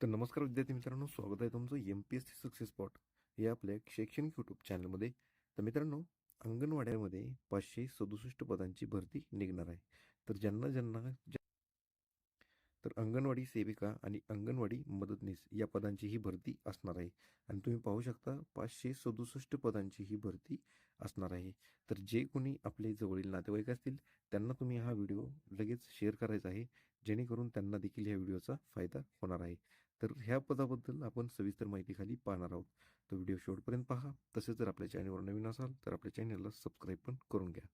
तर नमस्कार विद्यार्थी मित्रांनो स्वागत आहे तुमचं M P S C success spot या आपल्या शैक्षणिक यूट्यूब चॅनलमध्ये तर मित्रांनो अंगणवाड्यामध्ये पाचशे सदुसष्ट पदांची भरती निघणार आहे. तर ज्यांना ज्यांना तर अंगणवाडी सेविका आणि अंगणवाडी मदतनीस या पदांची ही भरती असणार आहे. आणि तुम्ही पाहू शकता पाचशे सदुसष्ट पदांची ही भरती असणार आहे. तर जे कोणी आपले जवळील नातेवाईक असतील त्यांना तुम्ही हा व्हिडिओ लगेच शेअर करायचा आहे. जेणेकरून त्यांना देखील ह्या व्हिडिओचा फायदा होणार आहे. तर ह्या पदाबद्दल आपण सविस्तर माहिती खाली पाहणार आहोत. तो व्हिडिओ शेवटपर्यंत पहा. तसेच जर आपल्या चॅनलवर नवीन असाल तर आपल्या चॅनलला सबस्क्राईब पण करून घ्या.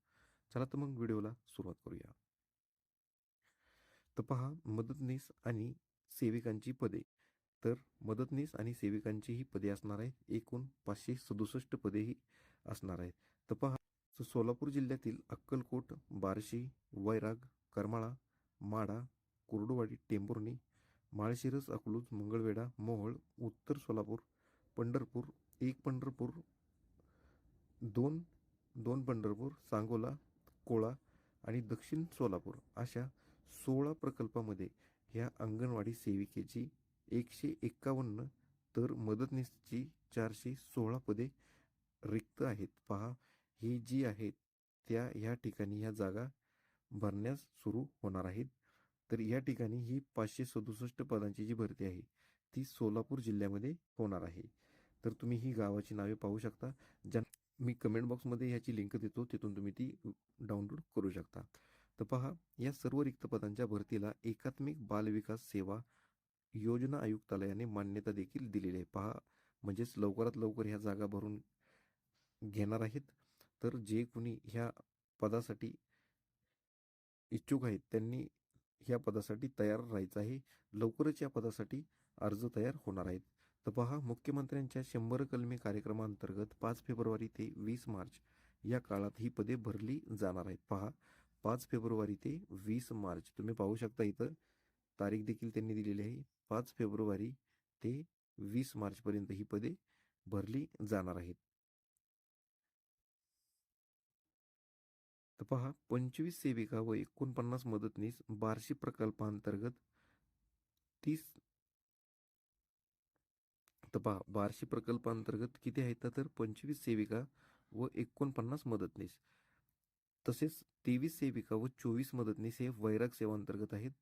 चला तर मग व्हिडिओला सुरुवात करूया. तर पहा मदतनीस आणि सेविकांची पदे. तर मदतनीस आणि सेविकांची ही पदे असणार आहेत. एकूण पाचशे सदुसष्ट पदेही असणार आहेत. तर पहा तर सोलापूर जिल्ह्यातील अक्कलकोट बार्शी वैराग करमाळा माडा कुर्डुवाडी टेंभुर्णी माळशिरस अकलूज मंगळवेढा मोहोळ उत्तर सोलापूर पंढरपूर एक पंढरपूर दोन दोन पंढरपूर सांगोला कोळा आणि दक्षिण सोलापूर अशा सोळा प्रकल्पामध्ये ह्या अंगणवाडी सेविकेची एकशे एक्कावन्न तर मदतनीसची चारशे सोळा पदे रिक्त आहेत. पहा ही जी आहेत त्या ह्या ठिकाणी ह्या जागा भरण्यास सुरू होणार आहेत. तर या ठिकाणी ही पाचशे सदुसष्ट पदांची जी भरती आहे ती सोलापूर जिल्ह्यामध्ये होणार आहे. तर तुम्ही ही गावाची नावे पाहू शकता. ज्या मी कमेंट बॉक्समध्ये ह्याची लिंक देतो तिथून तुम्ही ती डाउनलोड करू शकता. तर पहा या सर्व रिक्त पदांच्या भरतीला एकात्मिक बालविकास सेवा योजना आयुक्तालयाने मान्यता देखील दिलेली आहे. पहा म्हणजेच लवकरात लवकर ह्या जागा भरून घेणार आहेत. तर जे कुणी ह्या पदासाठी इच्छुक आहेत त्यांनी ह्या पदासाठी तयार राहायचं आहे. लवकरच या पदासाठी अर्ज तयार होणार आहेत. तर पहा मुख्यमंत्र्यांच्या शंभर कलमे कार्यक्रमांतर्गत पाच फेब्रुवारी ते वीस मार्च या काळात ही पदे भरली जाणार आहेत. पहा पाच फेब्रुवारी ते वीस मार्च. तुम्ही पाहू शकता इथं तारीख देखील त्यांनी दिलेली आहे. पाच फेब्रुवारी ते वीस मार्चपर्यंत ही पदे भरली जाणार आहेत. तर पहा पंचवीस सेविका व एकोणपन्नास मदतनीस बार्शी प्रकल्पांतर्गत तीस तर पहा बार्शी प्रकल्पांतर्गत किती आहेत तर पंचवीस सेविका व एकोणपन्नास मदतनीस. तसेच तेवीस सेविका व चोवीस मदतनीस हे वैराग सेवांतर्गत आहेत.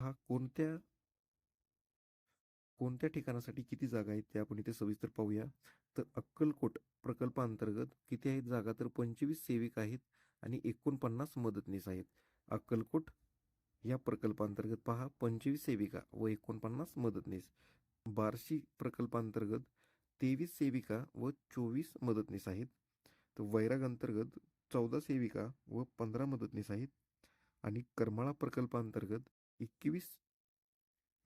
हा कोणत्या कोणत्या ठिकाणासाठी किती जागा आहेत ते आपण इथे सविस्तर पाहूया. तर अक्कलकोट प्रकल्पांतर्गत किती आहेत जागा? तर पंचवीस सेविका आहेत आणि एकोणपन्नास मदतनीस आहेत. अक्कलकोट या प्रकल्पांतर्गत पहा पंचवीस सेविका व एकोणपन्नास मदतनीस. बार्शी प्रकल्पांतर्गत तेवीस सेविका व चोवीस मदतनीस आहेत. तर वैराग अंतर्गत चौदा सेविका व पंधरा मदतनीस आहेत. आणि करमाळा प्रकल्पांतर्गत एकवीस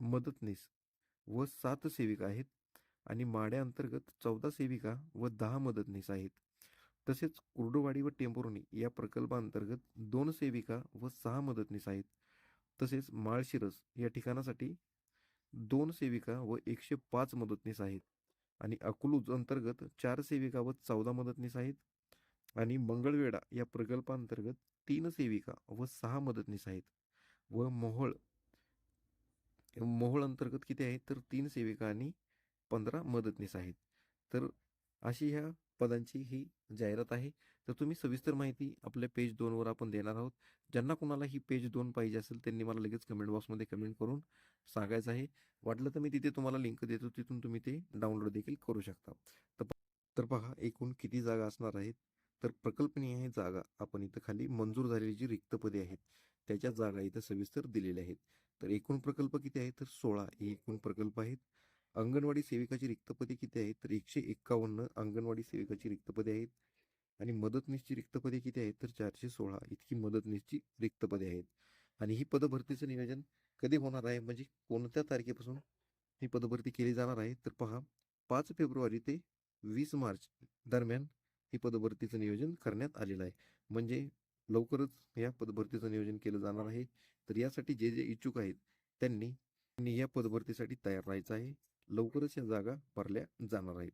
मदतनीस व सात सेविका आहेत आणि माड्या अंतर्गत चौदा सेविका व दहा मदतनीस आहेत. तसेच कुर्डुवाडी व टेंभुर्णी या प्रकल्पांतर्गत दोन सेविका व सहा मदतनीस आहेत. तसेच माळशिरस या ठिकाणासाठी दोन सेविका व एकशे पाच मदतनीस आहेत आणि अकलूज अंतर्गत चार सेविका व चौदा मदतनीस आहेत आणि मंगळवेढा या प्रकल्पांतर्गत तीन सेविका व सहा मदतनीस आहेत व मोहोळ मोहोळ अंतर्गत किती आहेत तर तीन सेविका आणि पंधरा मदतनीस आहेत. तर अशी ह्या पदांची ही जाहिरात आहे. तर तुम्ही सविस्तर माहिती आपल्या पेज दोनवर आपण देणार आहोत. ज्यांना कोणाला ही पेज दोन पाहिजे असेल त्यांनी मला लगेच कमेंट बॉक्समध्ये कमेंट करून सांगायचं आहे. वाटलं तर मी तिथे तुम्हाला लिंक देतो. तिथून तुम्ही ते डाउनलोड देखील करू शकता. तर पहा एकूण किती जागा असणार आहेत? तर प्रकल्पनीय जागा आपण इथं खाली मंजूर झालेली जी रिक्त पदे आहेत त्याच्या जागा इथं सविस्तर दिलेल्या आहेत. तर एकूण प्रकल्प किती आहेत? तर सोळा. हे एकूण प्रकल्प आहेत. अंगणवाडी सेविकाची रिक्त पदे किती आहेत? तर एकशे एक्कावन्न अंगणवाडी सेविकाची रिक्त पदे आहेत. आणि मदतनीसची रिक्त पदे किती आहेत? तर चारशे सोळा. इतकी मदतनीसची रिक्त पदे आहेत. आणि ही पदभरतीचं नियोजन कधी होणार आहे? म्हणजे कोणत्या तारखेपासून ही पदभरती केली जाणार आहे? तर पहा पाच फेब्रुवारी ते वीस मार्च दरम्यान ही पदभरतीचं नियोजन करण्यात आलेलं आहे. म्हणजे लवकरच या पदभरतीचं नियोजन केलं जाणार आहे. तर यासाठी जे जे इच्छुक आहेत त्यांनी या पदभरतीसाठी तयार राहायचं आहे. लवकरच या जागा भरल्या जाणार आहेत.